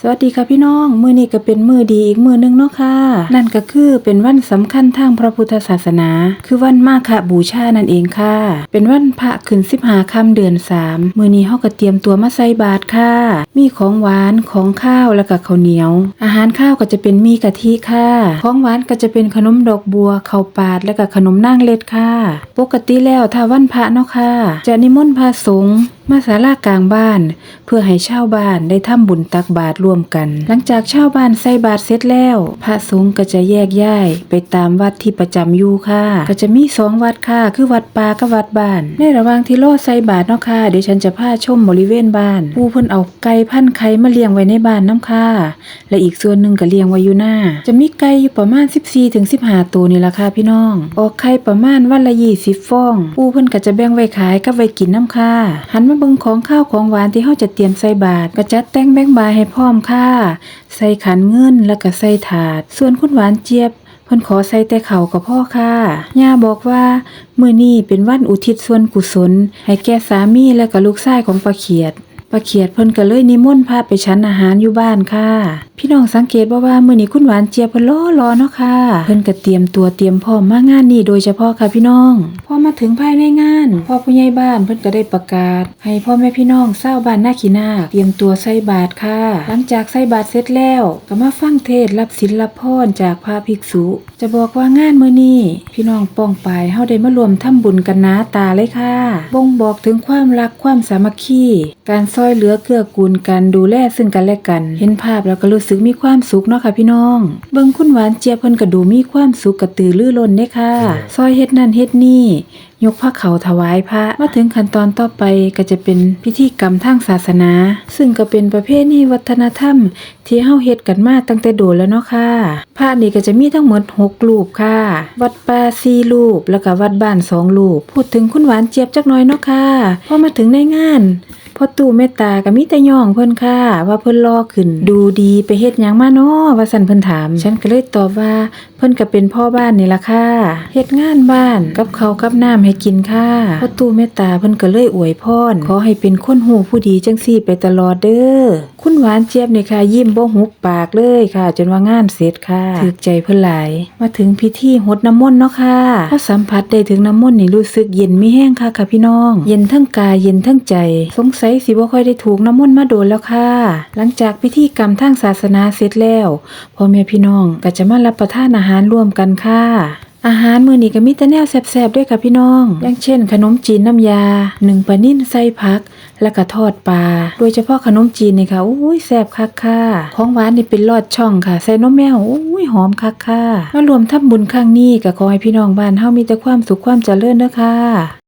สวัสดีค่ะพี่น้องมื้อนี้ก็เป็นมื้อดีอีกมื้อนึงเนาะค่ะ นั่นก็คือเป็นวันสำคัญทางพระพุทธศาสนา คือวันมาฆบูชานั่นเองค่ะ เป็นวันพระขึ้น15ค่ำเดือน3มื้อนี้เฮาก็เตรียมตัวมาใส่บาตรค่ะ มีของหวานของข้าวแล้วก็ข้าวเหนียว อาหารข้าวก็จะเป็นมีกะทิค่ะ ของหวานก็จะเป็นขนมดอกบัวข้าวปาดแล้วก็ขนมนางเล็ดค่ะ ปกติแล้วถ้าวันพระเนาะค่ะ จะนิมนต์พระสงฆ์ มาศาลากลางบ้าน เพื่อให้ชาวบ้านได้ทำบุญตักบาตรร่วมกัน หลังจากชาวบ้านใส่บาตรเสร็จแล้ว พระสงฆ์ก็จะแยกย้ายไปตามวัดที่ประจำอยู่ค่ะ ก็จะมีสองวัดค่ะ คือวัดป่ากับวัดบ้าน ในระหว่างที่รอใส่บาตรเนาะค่ะเดี๋ยวฉันจะพาชมบริเวณบ้าน ผู้เพิ่นเอาไก่พันไข่มาเลี้ยงไว้ในบ้านน้ำค่ะ และอีกส่วนหนึ่งก็เลี้ยงไว้อยู่หน้า จะมีไก่อยู่ประมาณ 14ถึง15 ตัวนี่ละค่ะพี่น้อง ออกไข่ประมาณวันละ20ฟองปูเพิ่นก็จะแบ่งไว้ขายกับไว้กินน้ำค่ะหันมาเบิ่งของข้าวของหวานที่เฮาจะเตรียมใส่บาตรก็จัดแต่งแบ่งบายให้พร้อมค่ะ ใส่ขันเงินแล้วก็ใส่ถาด ส่วนคุณหวานเจี๊ยบเพิ่นขอใส่แต่เขากับพ่อค่ะ ย่าบอกว่า มื้อนี้เป็นวันอุทิศส่วนกุศล ให้แก่สามีและก็ลูกชายของป้าเขียด ป้าเขียดเพิ่นก็เลยนิมนต์พาไปชั้นอาหารอยู่บ้านค่ะ พี่น้องสังเกตบ่ว่ามื้อนี้คุณหวานเจี๊ยบเพิ่นรอรอเนาะค่ะ เพิ่นก็เตรียมตัวเตรียมพร้อมมางานนี้โดยเฉพาะค่ะพี่น้อง พอมาถึงภายในงาน พ่อผู้ใหญ่บ้านเพิ่นก็ได้ประกาศ ให้พ่อแม่พี่น้องชาบ้านหน้าคีนาเตรียมตัวใส่บาตรค่ะ หลังจากใส่บาตรเสร็จแล้วก็มาฟังเทศรับศีลรับพรจากพระภิกษุ จะบอกว่างานมื้อนี้พี่น้องป้องไปเฮาได้มารวมทำบุญกันนาตาเลยค่ะบ่งบอกถึงความรักความสามัคคีการซอยเหลือเกื้อกูลกันดูแลซึ่งกันและกัน เห็นภาพแล้วก็รู้สึกมีความสุขเนาะค่ะพี่น้อง เบิ่งคุณหวานเจี๊ยบเพิ่นก็ดูมีความสุขกระตือรือร้นเด้ค่ะ ซอยเฮ็ดนั่นเฮ็ดนี่ยกพระเขาถวายพระมาถึงขั้นตอนต่อไปก็จะเป็นพิธีกรรมทางศาสนา ซึ่งก็เป็นประเพณีวัฒนธรรม ที่เฮาเฮ็ดกันมาตั้งแต่โดนแล้วเนาะค่ะ พระนี่ก็จะมีทั้งหมด6รูปค่ะ วัดป่า4รูปแล้วก็วัดบ้าน2รูป พูดถึงคุณหวานเจี๊ยบจักน่อยเนาะค่ะ พอมาถึงในงานพ่อตู่เมตตาก็มีแต่ย่องเพิ่นค่ะ ว่าเพิ่นรอขึ้น ดูดีไปเฮ็ดหยังมาเนาะว่าซั่นเพิ่นถาม ฉันก็เลยตอบว่า เพิ่นก็เป็นพ่อบ้านนี่ล่ะค่ะเฮ็ดงานบ้านกับเขากับน้ำให้กินค่ะพ่อตู่เมตตาเพิ่นก็เลยอวยพรขอให้เป็นคนหูผู้ดีจังซี่ไปตลอดเด้อ คุณหวานเจี๊ยบนี่ค่ะ ยิ้มบ่หุบปากเลยค่ะ จนว่างานเสร็จค่ะถูกใจเพิ่นหลาย มาถึงพิธีหดน้ำมนต์เนาะค่ะพอสัมผัสได้ถึงน้ำมนต์นี่รู้สึกเย็นมีแห้งค่ะค่ะพี่น้อง เย็นทั้งกายเย็นทั้งใจ สงสัยสิบ่ค่อยได้ถูกน้ำมนต์มาโดนแล้วค่ะ หลังจากพิธีกรรมทางศาสนาเสร็จแล้วพ่อแม่พี่น้องก็จะมารับประทานอาหารร่วมกันค่ะ อาหารมื้อนี้ก็มีแต่แนวแซ่บๆด้วยค่ะพี่น้อง อย่างเช่น ขนมจีนน้ำยาหนึ่งปลานิ่นไส้ผัก แล้วก็ทอดปลา โดยเฉพาะขนมจีนนี่ค่ะอุ้ยแซ่บคักค่ะของหวานนี่เป็นลอดช่องค่ะ ใส่นมแมวอุ้ยหอมคักค่ะมารวมทำบุญครั้งนี้ก็ขอให้พี่น้องบ้านเฮามีแต่ความสุขความเจริญนะคะ